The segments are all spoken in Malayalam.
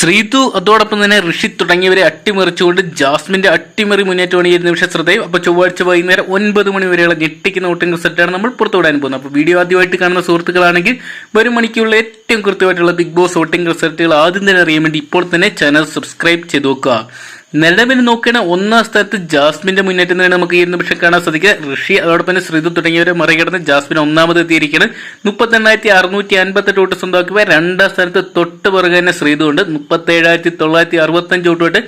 ശ്രീതു അതോടൊപ്പം തന്നെ ഋഷി തുടങ്ങിയവരെ അട്ടിമറിച്ചുകൊണ്ട് ജാസ്മിന്റെ അട്ടിമറി മുന്നേറ്റമാണ് ഈ നിമിഷം ശ്രദ്ധയും. അപ്പോൾ ചൊവ്വാഴ്ച വൈകുന്നേരം ഒൻപത് മണി വരെയുള്ള ഞെട്ടിക്കുന്ന വോട്ടിംഗ് റിസൾട്ടാണ് നമ്മൾ പുറത്തുവിടാൻ പോകുന്നത്. അപ്പോൾ വീഡിയോ ആദ്യമായിട്ട് കാണുന്ന സുഹൃത്തുക്കളാണെങ്കിൽ വരും മണിക്കുള്ള ഏറ്റവും കൃത്യമായിട്ടുള്ള ബിഗ് ബോസ് വോട്ടിംഗ് റിസൾട്ടുകൾ ആദ്യം തന്നെ അറിയാൻ വേണ്ടി ഇപ്പോൾ തന്നെ ചാനൽ സബ്സ്ക്രൈബ് ചെയ്ത് നോക്കുക. നിലവിൽ നോക്കുകയാണ് ഒന്നാം സ്ഥാനത്ത് ജാസ്മിന്റെ മുന്നേറ്റം തന്നെ നമുക്ക് ഈ നിമിഷം കാണാൻ സാധിക്കുക. ഋഷി അതോടൊപ്പം തന്നെ ശ്രീതു തുടങ്ങിയവരെ മറികടന്ന് ജാസ്മിൻ ഒന്നാമത് എത്തിയിരിക്കുകയാണ്. മുപ്പത്തെണ്ണായിരത്തി അറുന്നൂറ്റി അൻപത്തെട്ട് വോട്ട് സ്വന്തമാക്കുക രണ്ടാം സ്ഥാനത്ത് തൊട്ട് പുറകെ തന്നെ ശ്രീതു ഉണ്ട്. മുപ്പത്തേഴായിരത്തി തൊള്ളായിരത്തി അറുപത്തഞ്ച് വോട്ടുമായിട്ട്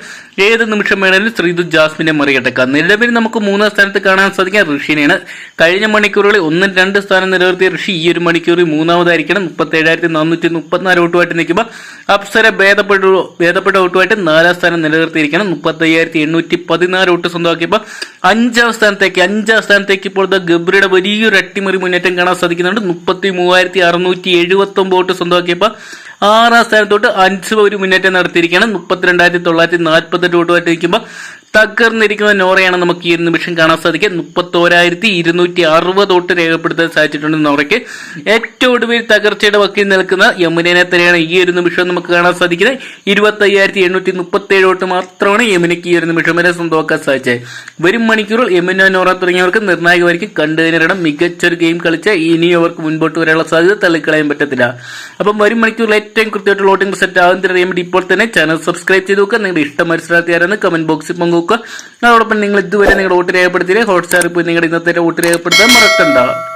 ഏത് നിമിഷം വേണമെങ്കിലും ശ്രീതു ജാസ്മിനെ മറികടക്കാം. നിലവിൽ നമുക്ക് മൂന്നാം സ്ഥാനത്ത് കാണാൻ സാധിക്കുക ഋഷിനെയാണ്. കഴിഞ്ഞ മണിക്കൂറുകളിൽ ഒന്നും രണ്ട് സ്ഥാനം നിലനിർത്തിയ ഋഷി ഈ ഒരു മണിക്കൂറിൽ മൂന്നാമതായിരിക്കണം. മുപ്പത്തേഴായിരത്തി നാനൂറ്റി മുപ്പത്തിനാല് വോട്ടുമായിട്ട് നിൽക്കുമ്പോൾ അപ്സര ഭേദപ്പെട്ട ഭേദപ്പെട്ട വോട്ടുമായിട്ട് നാലാം സ്ഥാനം നിലനിർത്തിയിരിക്കണം. മുപ്പത്തി അയ്യായിരത്തി എണ്ണൂറ്റി പതിനാല് വോട്ട് സ്വന്തമാക്കിയപ്പോൾ അഞ്ചാം സ്ഥാനത്തേക്ക് അഞ്ചാം സ്ഥാനത്തേക്ക് ഇപ്പോൾ ദ ഗബ്രിയുടെ വലിയൊരു അട്ടിമറി മുന്നേറ്റം കാണാൻ സാധിക്കുന്നുണ്ട്. മുപ്പത്തി മൂവായിരത്തി അറുന്നൂറ്റി എഴുപത്തി ഒമ്പത് വോട്ട് സ്വന്തമാക്കിയപ്പോൾ ആറാം സ്ഥാനത്തോട്ട് അഞ്ച് ഒരു മുന്നേറ്റം നടത്തിയിരിക്കുകയാണ്. മുപ്പത്തിരണ്ടായിരത്തി തൊള്ളായിരത്തി നാൽപ്പത്തെട്ട് വോട്ടുമായിട്ട് നിൽക്കുമ്പോൾ തകർന്നിരിക്കുന്ന നോറയാണ് നമുക്ക് ഈ നിമിഷം കാണാൻ സാധിക്കുക. മുപ്പത്തോരായിരത്തി ഇരുന്നൂറ്റി അറുപത് തൊട്ട് രേഖപ്പെടുത്താൻ സാധിച്ചിട്ടുണ്ട് നോറയ്ക്ക്. ഏറ്റവും ഒടുവിൽ തകർച്ചയുടെ വക്കിൽ നിൽക്കുന്ന യമുനനെ തന്നെയാണ് ഈ ഒരു നിമിഷം നമുക്ക് കാണാൻ സാധിക്കുന്നത്. ഇരുപത്തി അയ്യായിരത്തി എണ്ണൂറ്റി മുപ്പത്തി ഏഴ് തൊട്ട് മാത്രമാണ് യമുനയ്ക്ക് ഈ ഒരു നിമിഷം വരെ സ്വന്തമാക്കാൻ സാധിച്ചത്. വരും മണിക്കൂറിൽ യമുന നോറ തുടങ്ങിയവർക്ക് നിർണായകമായിരിക്കും. കണ്ടുകഴിഞ്ഞിടം മികച്ചൊരു ഗെയിം കളിച്ച് ഇനി അവർക്ക് മുൻപോട്ട് വരാനുള്ള സാധ്യത തള്ളിക്കളയാൻ പറ്റത്തില്ല. അപ്പം വരും മണിക്കൂറിൽ ഏറ്റവും കൃത്യമായിട്ടുള്ള വോട്ടിംഗ് സെറ്റ് ആകുന്ന അറിയാൻ ഇപ്പോൾ തന്നെ ചാനൽ സബ്സ്ക്രൈബ് ചെയ്ത് നോക്കുക. നിങ്ങളുടെ ഇഷ്ടം മനസ്സിലാക്കിയാരെന്ന് കമന്റ് ബോക്സിൽ പങ്കുവെക്കുക അതോടൊപ്പം നിങ്ങൾ ഇതുവരെ നിങ്ങളുടെ വോട്ട് രേഖപ്പെടുത്തിയില്ലേ? ഹോട്ട്സ്റ്റാറിൽ പോയി നിങ്ങളുടെ ഇന്നത്തെ വോട്ട് രേഖപ്പെടുത്താൻ മറക്കണ്ട.